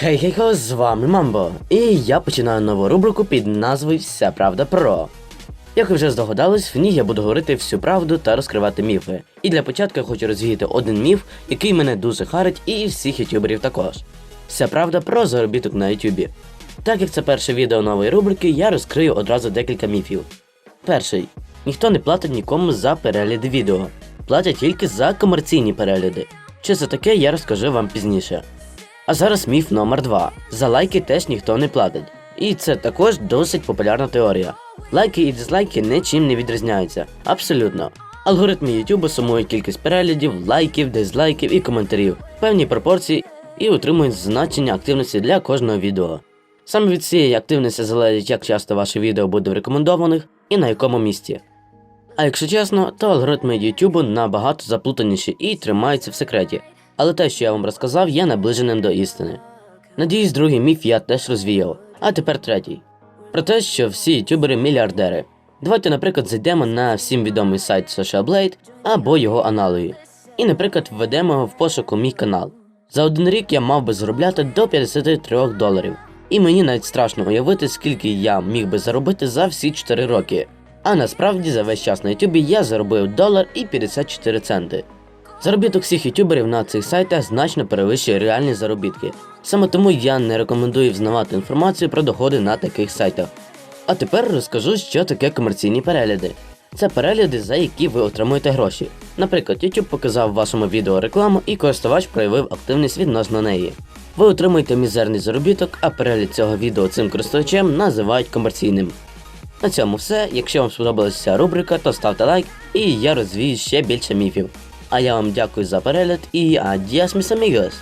Хей хей хо, з вами Мамбо, і я починаю нову рубрику під назвою Вся правда про. Як ви вже здогадались, в ній я буду говорити всю правду та розкривати міфи. І для початку я хочу розвіяти один міф, який мене дуже харить, і всіх ютуберів також. Вся правда про заробіток на ютубі. Так як це перше відео нової рубрики, я розкрию одразу декілька міфів. Перший. Ніхто не платить нікому за перегляди відео. Платять тільки за комерційні перегляди. Що це таке, я розкажу вам пізніше. А зараз міф номер 2 За лайки теж ніхто не платить. І це також досить популярна теорія. Лайки і дизлайки нічим не відрізняються. Абсолютно. Алгоритми YouTube сумують кількість переглядів, лайків, дизлайків і коментарів в певній пропорції і отримують значення активності для кожного відео. Саме від цієї активності залежить, як часто ваше відео буде в рекомендованих і на якому місці. А якщо чесно, то алгоритми YouTube набагато заплутаніші і тримаються в секреті. Але те, що я вам розказав, є наближеним до істини. Надіюсь, другий міф я теж розвіяв. А тепер третій. Про те, що всі ютубери мільярдери. Давайте, наприклад, зайдемо на всім відомий сайт Social Blade або його аналоги. І, наприклад, введемо в пошуку мій канал. За один рік я мав би заробляти до 53 доларів. І мені навіть страшно уявити, скільки я міг би заробити за всі 4 роки. А насправді за весь час на Ютубі я заробив долар і 54 центи. Заробіток всіх ютуберів на цих сайтах значно перевищує реальні заробітки. Саме тому я не рекомендую взнавати інформацію про доходи на таких сайтах. А тепер розкажу, що таке комерційні перегляди. Це перегляди, за які ви отримуєте гроші. Наприклад, YouTube показав вашому відео рекламу і користувач проявив активність відносно неї. Ви отримуєте мізерний заробіток, а перегляд цього відео цим користувачем називають комерційним. На цьому все. Якщо вам сподобалася ця рубрика, то ставте лайк і я розвію ще більше міфів. А я вам дякую за перегляд і адіас, міс амігос!